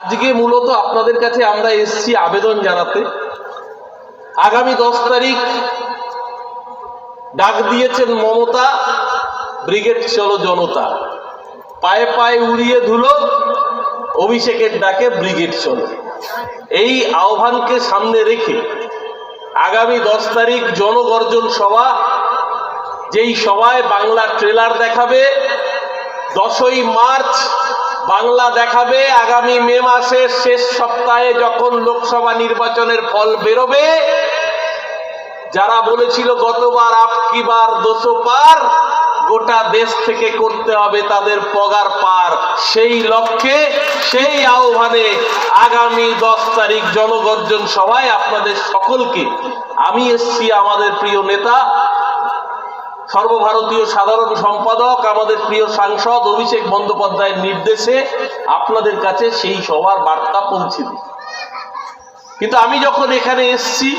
আজকে মূলত আপনাদের কাছে আমরা এসছি আবেদন জানাতে। আগামী দশ তারিখ ডাক দিয়েছেন মমতা, ব্রিগেড চলো জনতা। পায়ে পায়ে উড়িয়ে ধুলো, অভিষেকের ডাকে ব্রিগেড চলো। এই আহ্বানকে সামনে রেখে আগামী দশ তারিখ জনগর্জন সভা, যেই সভায় বাংলা ট্রেলার দেখাবে, দশই মার্চ বাংলা দেখাবে আগামী মে মাসের শেষ সপ্তাহে যখন লোকসভা নির্বাচনের ফল বেরোবে। যারা বলেছিল গতবার আপকিবার দোষো পার, গোটা দেশ থেকে করতে হবে তাদের পগার পার। সেই লক্ষ্যে, সেই আহ্বানে আগামী দশ তারিখ জনগর্জন সভায় আপনাদের সকলকে, আমি এসছি আমাদের প্রিয় নেতা সর্বভারতীয় সাধারণ সম্পাদক, আমাদের প্রিয় সাংসদ অভিষেক বন্দ্যোপাধ্যায়ের নির্দেশে আপনাদের কাছে সেই সবার বার্তা পৌঁছে দিই। কিন্তু আমি যখন এখানে এসছি,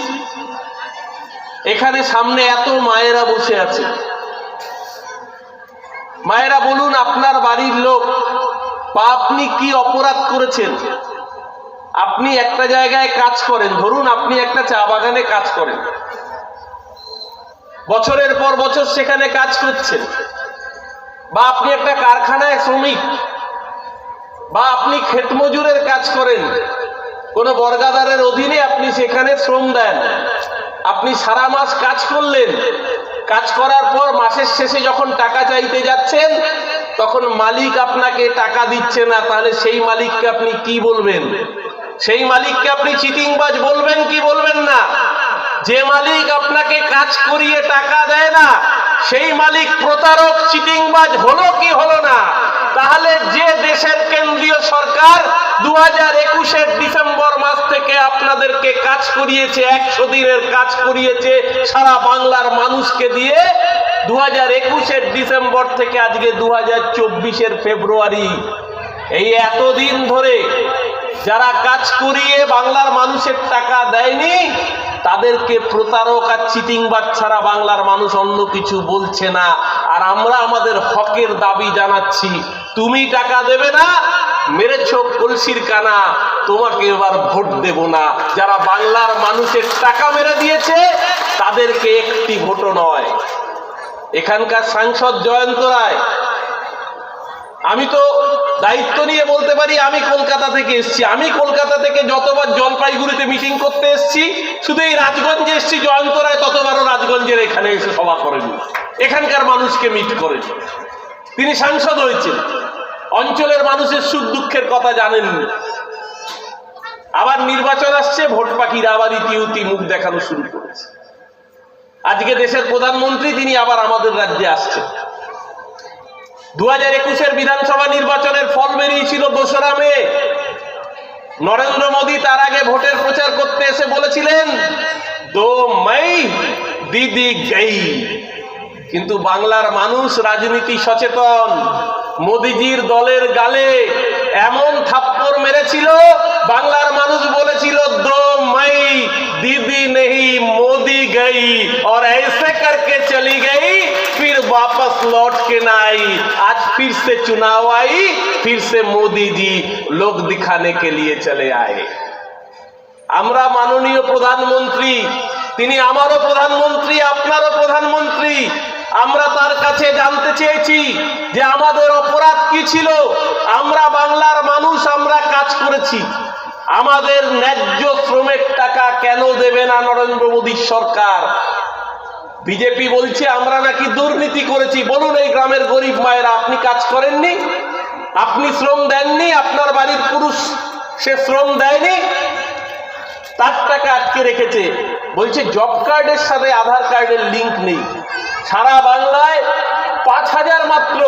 এখানে সামনে এত মায়েরা বসে আছে। মায়েরা বলুন, আপনার বাড়ির লোক, বা আপনি কি অপরাধ করেছেন? আপনি একটা জায়গায় কাজ করেন, ধরুন আপনি একটা চা বাগানে কাজ করেন। বছরের পর বছর সেখানে কাজ করছেন। বা আপনি একটা কারখানায় শ্রমিক, বা আপনি ক্ষেত মজুরের কাজ করেন, কোনো বর্গাদারের অধীনে আপনি সেখানে শ্রম দেন। আপনি সারা মাস কাজ করলেন, কাজ করার পর মাসের শেষে যখন টাকা চাইতে যাচ্ছেন, তখন মালিক আপনাকে টাকা দিচ্ছে না, তাহলে সেই মালিককে আপনি কি বলবেন? সেই মালিককে আপনি চিটিংবাজ বলবেন কি বলবেন না? যে মালিক আপনাকে কাজ করিয়ে টাকা দেয় না, সেই মালিক প্রতারক, চিটিংবাজ হলো কি হলো না? তাহলে যে দেশের কেন্দ্রীয় সরকার দু হাজার একুশের ডিসেম্বর মাস থেকে আপনাদেরকে কাজ করিয়েছে, একশো দিনের কাজ করিয়েছে, সারা বাংলার মানুষকে দিয়ে দু হাজার একুশের ডিসেম্বর থেকে আজকে দু হাজার চব্বিশের ফেব্রুয়ারি। এই এতদিন ধরে যারা কাজ করিয়ে বাংলার মানুষের টাকা দেয়নি তাদেরকে প্রতারক আর চিটিং ছাড়া বাংলার মানুষ অন্য কিছু বলছে না। আর আমরা আমাদের হকের দাবি জানাচ্ছি, তুমি টাকা দেবে না, মেরেছ কলসির কানা, তোমাকে এবার ভোট দেব না। যারা বাংলার মানুষের টাকা মেরে দিয়েছে, তাদেরকে একটি ভোটও নয়। এখানকার সাংসদ জয়ন্ত রায়, আমি তো দায়িত্ব নিয়ে বলতে পারি, আমি কলকাতা থেকে এসেছি। আমি কলকাতা থেকে যতবার জলপাইগুড়িতে মিটিং করতে এসেছি, শুধু এই রাজগঞ্জে এসেছি, জয়ন্ত রায় ততবারও রাজগঞ্জের এখানে এসে সভা করেনি। এখানকার মানুষকে মিট করেছে তিনি সাংসদ হয়েছেন। অঞ্চলের মানুষের সুখ দুঃখের কথা জানেননি আবার নির্বাচন আসছে, ভোট পাখিরা আবার ইতিউতি মুখ দেখানো শুরু করেছে। আজকে দেশের প্রধানমন্ত্রী, তিনি আবার আমাদের রাজ্যে আসছেন। দু হাজার একুশের বিধানসভা নির্বাচনের ফল বেরিয়েছিল দোসরা মে। নরেন্দ্র মোদী তার আগে ভোটের প্রচার করতে এসে বলেছিলেন, দো মাই দিদি গেই। কিন্তু বাংলার মানুষ রাজনীতি সচেতন। মোদিজির দলের গালে এমন থাপ্পড় মেরেছিল, বাংলার মানুষ বলেছিল, দো মাই দিদি নেই, মোদি গেই। এস वापस लौट के ना आई आज फिर से चुनाव आई फिर से मोदी जी लोग दिखाने के लिए चले आए আমরা মাননীয় প্রধানমন্ত্রী তিনি আমারও প্রধানমন্ত্রী আপনারও প্রধানমন্ত্রী আমরা তার কাছে জানতে চেয়েছি যে আমাদের অপরাধ কি ছিল আমরা বাংলার মানুষ আমরা কাজ করেছি আমাদের ন্যায্য শ্রমের টাকা কেন দেবে না নরেন্দ্র মোদীর সরকার বিজেপি বলছে, আমরা নাকি দুর্নীতি করেছি। বলুন, এই গ্রামের গরিব মায়েরা, আপনি কাজ করেননি? আপনি শ্রম দেননি? আপনার বাড়ির পুরুষ, সে শ্রম দেয়নি? তার টাকা আটকে রেখেছে। বলছে, জব কার্ডের সাথে আধার কার্ডের লিংক নেই। সারা বাংলায় পাঁচ হাজার মাত্র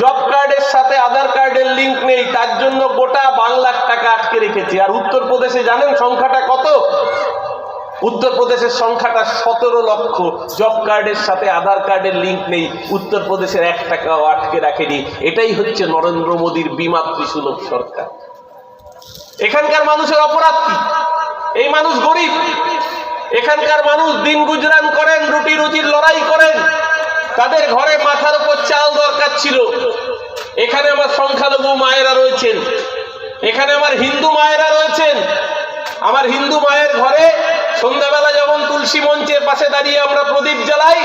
জব কার্ডের সাথে আধার কার্ডের লিংক নেই। তার জন্য গোটা বাংলার টাকা আটকে রেখেছে। আর উত্তরপ্রদেশে জানেন, সংখ্যাটা কত? উত্তরপ্রদেশের সংখ্যাটা সতেরো লক্ষ। জব কার্ডের সাথে আধার কার্ডের লিঙ্ক নেই। উত্তরপ্রদেশের এক টাকাও আটকে রাখেনি। এটাই হচ্ছে নরেন্দ্র মোদীর বিমাতৃ সুলভ সরকার। এখানকার মানুষের অপরাধ কি? এই মানুষ গরিব। এখানকার মানুষ দিন গুজরান করেন, রুটি রুজির লড়াই করেন। তাদের ঘরে মাথার উপর চাল দরকার ছিল। এখানে আমার সংখ্যালঘু মায়েরা রয়েছেন। এখানে আমার হিন্দু মায়েরা রয়েছেন। আমার হিন্দু মায়ের ঘরে সন্ধ্যাবেলা যেমন তুলসী মঞ্চের পাশে দাঁড়িয়ে আমরা প্রদীপ জ্বালাই,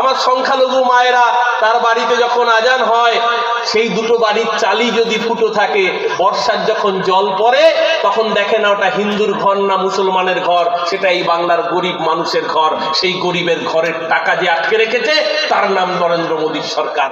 আমার সংখ্যালঘু মায়েরা তার বাড়িতে যখন আজান হয়, সেই দুটো বাড়ির চালি যদি ফুটো থাকে, বর্ষার যখন জল পড়ে, তখন দেখে না ওটা হিন্দুর ঘর না মুসলমানের ঘর সেটা এই বাংলার গরিব মানুষের ঘর। সেই গরিবের ঘরের টাকা যে আটকে রেখেছে, তার নাম নরেন্দ্র মোদীর সরকার।